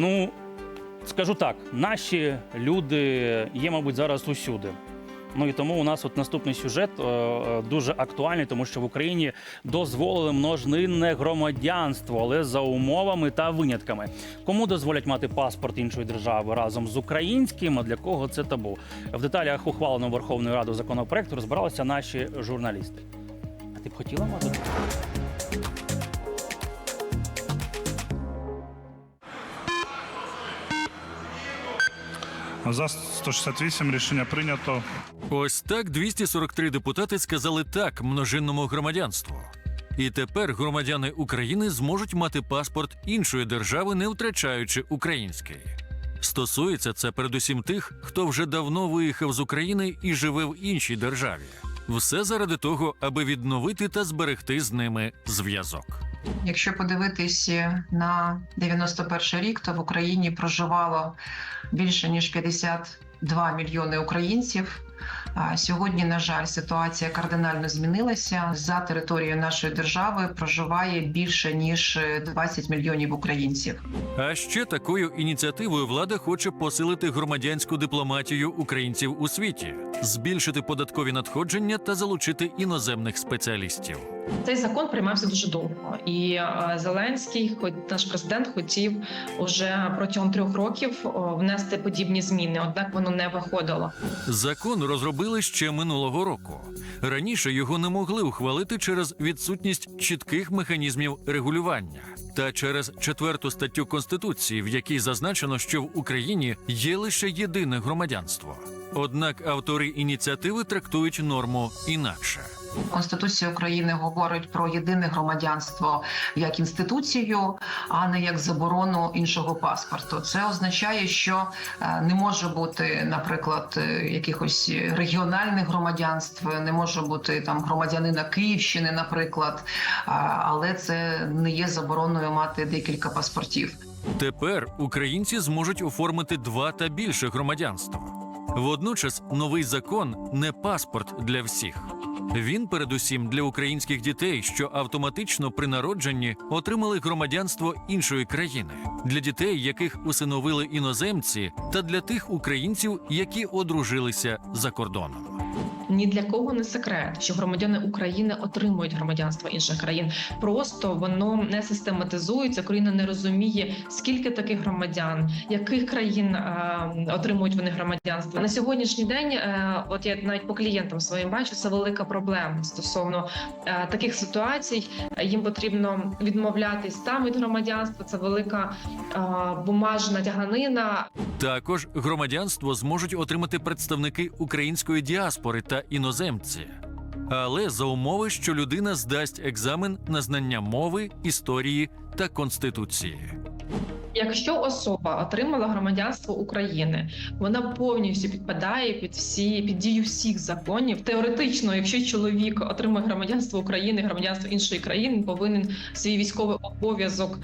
Ну, скажу так, наші люди є, мабуть, зараз усюди. Ну і тому у нас от наступний сюжет е, е, дуже актуальний, тому що в Україні дозволили множинне громадянство, але за умовами та винятками. Кому дозволять мати паспорт іншої держави разом з українським, а для кого це табу? В деталях ухваленого Верховною Радою законопроекту розбиралися наші журналісти. А ти б хотіла мати? За 168 рішення прийнято. Ось так 243 депутати сказали так множинному громадянству. І тепер громадяни України зможуть мати паспорт іншої держави, не втрачаючи український. Стосується це передусім тих, хто вже давно виїхав з України і живе в іншій державі. Все заради того, аби відновити та зберегти з ними зв'язок. Якщо подивитись на 91 рік, то в Україні проживало більше ніж 52 мільйони українців. Сьогодні, на жаль, ситуація кардинально змінилася. За територією нашої держави проживає більше ніж 20 мільйонів українців. А ще такою ініціативою влада хоче посилити громадянську дипломатію українців у світі, збільшити податкові надходження та залучити іноземних спеціалістів. Цей закон приймався дуже довго, і е, Зеленський, хоч наш президент, хотів уже протягом трьох років внести подібні зміни однак воно не виходило. Закон розробили ще минулого року. Раніше його не могли ухвалити через відсутність чітких механізмів регулювання та через четверту статтю конституції, в якій зазначено, що в Україні є лише єдине громадянство. Однак автори ініціативи трактують норму інакше. Конституція України говорить про єдине громадянство як інституцію, а не як заборону іншого паспорту. Це означає, що е, не може бути, наприклад, е, якихось регіональних громадянств, не може бути там громадянина Київщини, наприклад, але це не є забороною мати декілька паспортів. Тепер українці зможуть оформити два та більше громадянства. Водночас новий закон не паспорт для всіх. Він передусім для українських дітей, що автоматично при народженні отримали громадянство іншої країни, для дітей, яких усиновили іноземці, та для тих українців, які одружилися за кордоном. Ні для кого не секрет, що громадяни України отримують громадянство інших країн. Просто воно не систематизується. Україна не розуміє, скільки таких громадян, яких країн е, отримують вони громадянство. На сьогоднішній день, е, от я навіть по клієнтам своїм бачу, це велика проблема стосовно е, таких ситуацій. Їм потрібно відмовлятись там від громадянства. Це велика е, бумажна тяганина. Також громадянство зможуть отримати представники української діаспори та іноземці. Але за умови, що людина здасть екзамен на знання мови, історії та конституції. Якщо особа отримала громадянство України, вона повністю підпадає під всі під дію всіх законів. Теоретично, якщо чоловік отримує громадянство України, громадянство іншої країни, повинен свій військовий обов'язок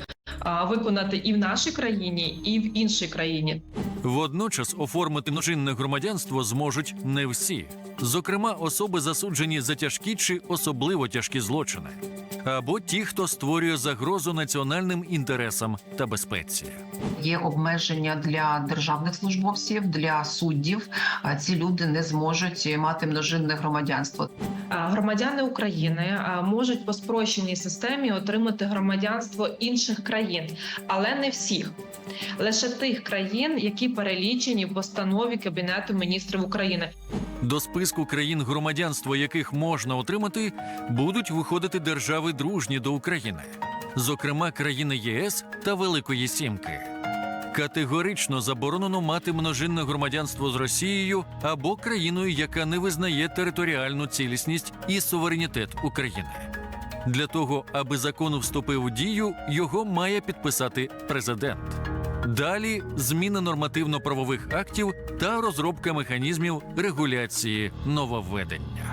виконати і в нашій країні, і в іншій країні. Водночас оформити множинне громадянство зможуть не всі, зокрема, особи засуджені за тяжкі чи особливо тяжкі злочини, або ті, хто створює загрозу національним інтересам та безпеці. Є обмеження для державних службовців, для суддів. Ці люди не зможуть мати множинне громадянство. Громадяни України можуть по спрощеній системі отримати громадянство інших країн, але не всіх. Лише тих країн, які перелічені в постанові Кабінету міністрів України. До списку країн, громадянство яких можна отримати, будуть виходити держави дружні до України, зокрема країни ЄС та Великої Сімки. Категорично заборонено мати множинне громадянство з Росією або країною, яка не визнає територіальну цілісність і суверенітет України. Для того, аби закон вступив у дію, його має підписати президент. Далі зміна нормативно-правових актів та розробка механізмів регуляції нововведення.